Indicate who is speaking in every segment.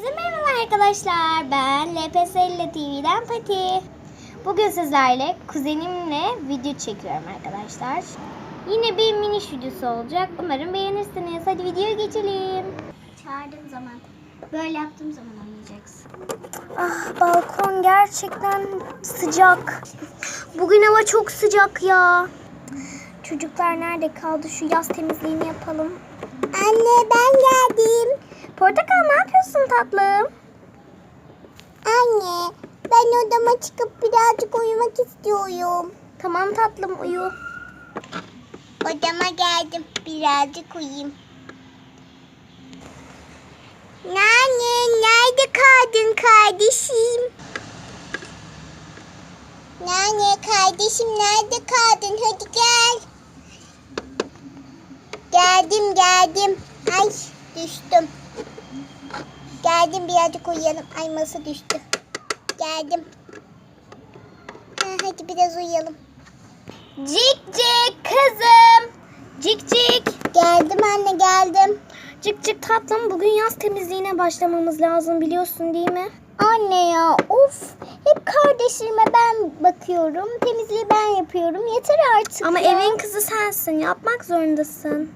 Speaker 1: Herkese merhaba arkadaşlar. Ben LPSL TV'den Pati. Bugün sizlerle kuzenimle video çekiyorum arkadaşlar. Yine bir mini videosu olacak. Umarım beğenirsiniz. Hadi videoya geçelim. Çağırdığım zaman, böyle yaptığım zaman oynayacaksın. Ah balkon gerçekten sıcak. Bugün hava çok sıcak ya. Çocuklar nerede kaldı? Şu yaz temizliğini yapalım. Anne ben geldim. Portakal ne yapıyorsun tatlım?
Speaker 2: Anne, ben odama çıkıp birazcık uyumak istiyorum.
Speaker 1: Tamam tatlım uyu.
Speaker 2: Odama geldim, birazcık uyuyayım. Nane, nerede kaldın kardeşim? Nane, kardeşim nerede kaldın? Hadi gel. Geldim, geldim. Ay, düştüm. Geldim birazcık uyuyalım. Ay masa düştü. Geldim. Ha, hadi biraz uyuyalım.
Speaker 1: Cik cik kızım. Cik cik.
Speaker 2: Geldim anne geldim.
Speaker 1: Cik cik tatlım bugün yaz temizliğine başlamamız lazım biliyorsun değil mi?
Speaker 2: Anne ya of hep kardeşime ben bakıyorum. Temizliği ben yapıyorum. Yeter artık
Speaker 1: Ama
Speaker 2: ya.
Speaker 1: evin kızı sensin yapmak zorundasın.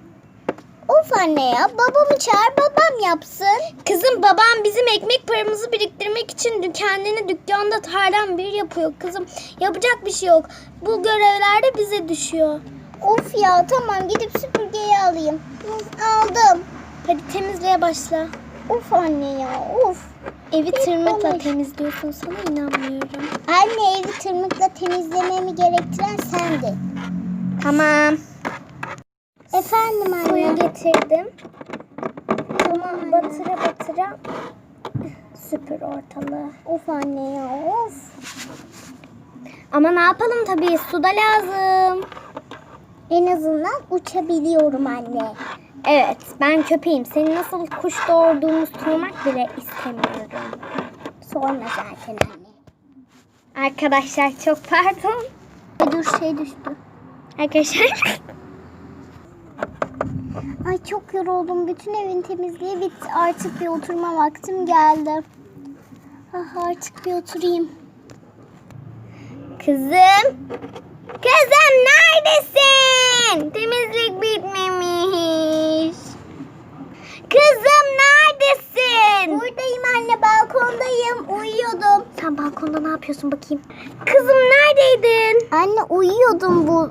Speaker 2: Of anne ya babamı çağır babam yapsın.
Speaker 1: Kızım babam bizim ekmek paramızı biriktirmek için kendini dükkanda tarlan bir yapıyor kızım. Yapacak bir şey yok. Bu görevler de bize düşüyor.
Speaker 2: Of ya tamam gidip süpürgeyi alayım. Aldım.
Speaker 1: Hadi temizliğe başla.
Speaker 2: Of anne ya of.
Speaker 1: Evi tırmıkla
Speaker 2: bana-
Speaker 1: temizliyorsun sana inanmıyorum.
Speaker 2: Anne evi tırmıkla temizlememi gerektiren sendin.
Speaker 1: Tamam.
Speaker 2: Efendim anne.
Speaker 1: getirdim. Tamam batıra batıra süpür ortalığı.
Speaker 2: Of anne ya of.
Speaker 1: Ama ne yapalım tabii su da lazım.
Speaker 2: En azından uçabiliyorum anne.
Speaker 1: Evet ben köpeğim. Senin nasıl kuş doğurduğunu sormak bile istemiyorum.
Speaker 2: Sorma zaten anne.
Speaker 1: Arkadaşlar çok pardon.
Speaker 2: Dur şey düştü.
Speaker 1: Arkadaşlar.
Speaker 2: Ay çok yoruldum. Bütün evin temizliği bitti. Artık bir oturma vaktim geldi. Ah artık bir oturayım.
Speaker 1: Kızım. Kızım neredesin? Temizlik bitmemiş. Kızım neredesin?
Speaker 2: Buradayım anne balkondayım. Uyuyordum.
Speaker 1: Sen balkonda ne yapıyorsun bakayım? Kızım neredeydin?
Speaker 2: Anne uyuyordum bu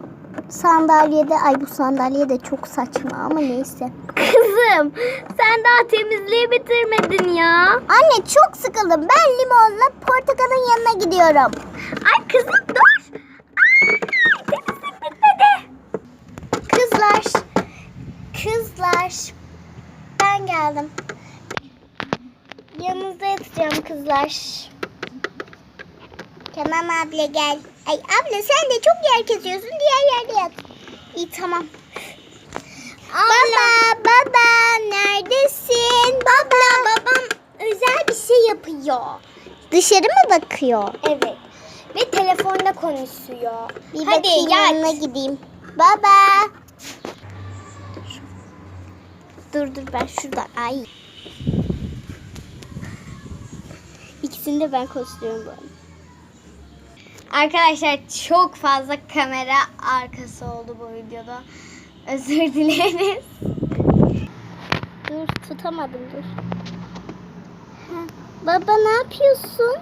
Speaker 2: sandalyede. Ay bu sandalye de çok saçma ama neyse.
Speaker 1: Kızım sen daha temizliği bitirmedin ya.
Speaker 2: Anne çok sıkıldım. Ben limonla portakalın yanına gidiyorum.
Speaker 1: Ay kızım dur. Ay, temizlik bitmedi.
Speaker 2: Kızlar. Kızlar. Ben geldim. Yanınızda yatacağım kızlar. Tamam abla gel. Ay abla sen de çok yer kesiyorsun. Diğer yerde yat. İyi tamam. Baba, baba neredesin? Baba, babam özel bir şey yapıyor. Dışarı mı bakıyor?
Speaker 1: Evet. Ve telefonda konuşuyor.
Speaker 2: Bir
Speaker 1: Hadi
Speaker 2: bakayım
Speaker 1: yat.
Speaker 2: yanına gideyim. Baba. Dur dur ben şurada. Ay. İkisini de ben koşturuyorum bu arada.
Speaker 1: Arkadaşlar çok fazla kamera arkası oldu bu videoda. Özür dileriz.
Speaker 2: Dur tutamadım dur. Ha, Baba ne yapıyorsun?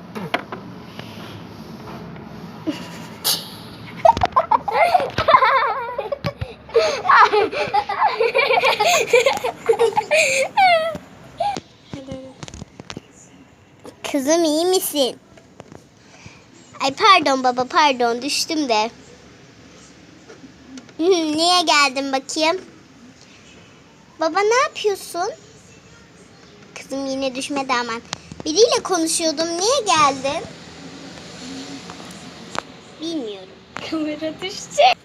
Speaker 2: Kızım iyi misin? Ay pardon baba pardon düştüm de. Niye geldin bakayım? Baba ne yapıyorsun? Kızım yine düşmedi aman. Biriyle konuşuyordum. Niye geldin? Bilmiyorum.
Speaker 1: Kamera düşecek.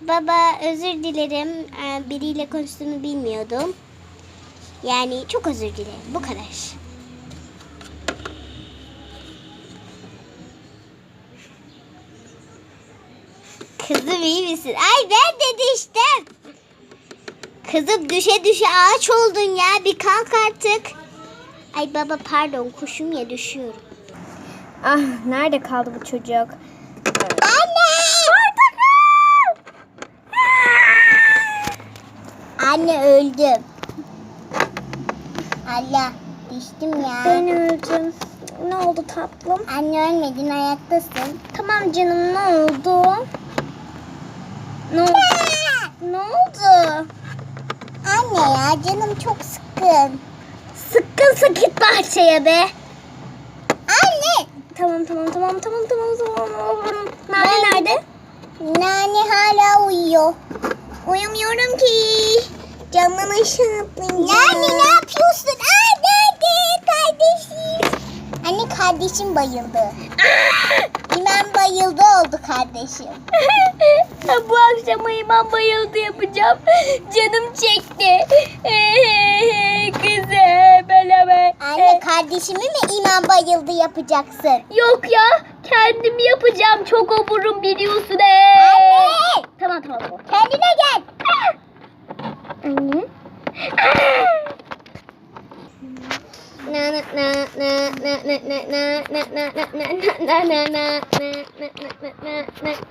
Speaker 2: Baba özür dilerim. Ee, Biriyle konuştuğunu bilmiyordum. Yani çok özür dilerim. Bu kadar. Kızım iyi misin? Ay ben de düştüm. Kızım düşe düşe ağaç oldun ya. Bir kalk artık. Ay baba pardon kuşum ya düşüyorum.
Speaker 1: Ah nerede kaldı bu çocuk?
Speaker 2: Anne! Anne öldüm. Allah düştüm ya.
Speaker 1: Ben öldüm. Ne oldu tatlım?
Speaker 2: Anne ölmedin ayaktasın.
Speaker 1: Tamam canım ne oldu? Ne oldu? Ne oldu?
Speaker 2: Anne ya canım çok sıkkın.
Speaker 1: Sıkkınsa git bahçeye be.
Speaker 2: Anne!
Speaker 1: Tamam tamam tamam tamam tamam tamam. Nane
Speaker 2: Ben-
Speaker 1: nerede?
Speaker 2: Nane hala uyuyor. Uyumuyorum ki. Camın ışığını Nane ne yapıyorsun? Ay nerede kardeşim? Anne kardeşim bayıldı. İmam bayıldı oldu kardeşim.
Speaker 1: Bu akşam imam bayıldı yapacağım. Canım çekti. Kızım bana
Speaker 2: Anne kardeşimi mi imam bayıldı yapacaksın?
Speaker 1: Yok ya kendim yapacağım. Çok oburum biliyorsun.
Speaker 2: Anne!
Speaker 1: Tamam tamam tamam.
Speaker 2: Kendine gel.
Speaker 1: Anne. Na na na na na na na na na na na na na na na na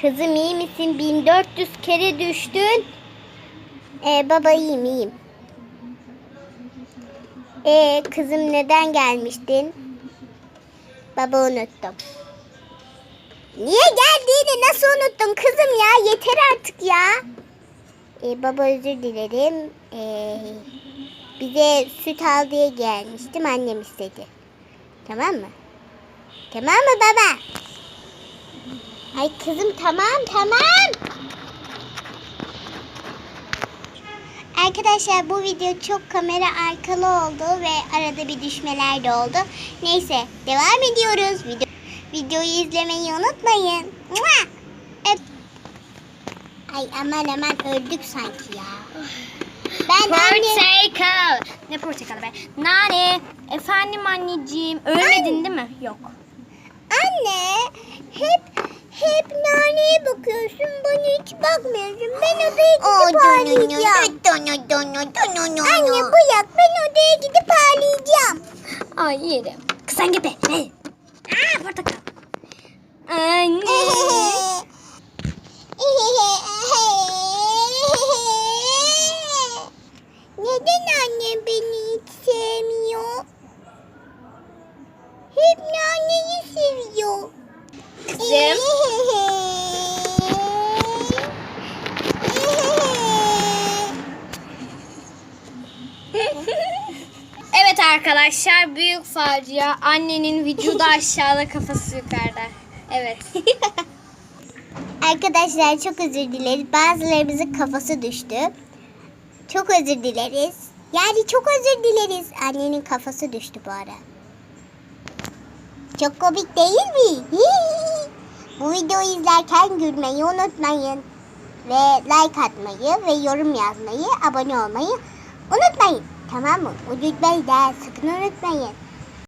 Speaker 2: Kızım iyi misin? 1400 kere düştün. Ee, baba iyiyim iyiyim. Ee, kızım neden gelmiştin? Baba unuttum. Niye geldiğini nasıl unuttun kızım ya? Yeter artık ya. Ee, baba özür dilerim. Ee, bize süt al diye gelmiştim. Annem istedi. Tamam mı? Tamam mı baba? Ay kızım tamam tamam. Arkadaşlar bu video çok kamera arkalı oldu ve arada bir düşmeler de oldu. Neyse devam ediyoruz. Video, videoyu izlemeyi unutmayın. Mua! Öp. Ay aman aman öldük sanki ya. Ben.
Speaker 1: Portakal. Ne portakalı be? Nane. Efendim anneciğim. Ölmedin değil mi? Yok.
Speaker 2: Anne hep hep naneye bakıyorsun bana hiç bakmıyorsun. Ben odaya gidip ağlayacağım. Anne bırak ben odaya gidip ağlayacağım.
Speaker 1: Ay yerim. Kız sen gibi. Ne? Aa portakal. Anne.
Speaker 2: Neden annem beni hiç sevmiyor? Hep naneyi seviyor.
Speaker 1: Kızım. Evet arkadaşlar büyük facia. Annenin vücudu aşağıda kafası yukarıda. Evet.
Speaker 2: Arkadaşlar çok özür dileriz. Bazılarımızın kafası düştü. Çok özür dileriz. Yani çok özür dileriz. Annenin kafası düştü bu ara. Çok komik değil mi? bu videoyu izlerken gülmeyi unutmayın. Ve like atmayı ve yorum yazmayı, abone olmayı unutmayın. Tamam mı? Unutmayın da sakın unutmayın.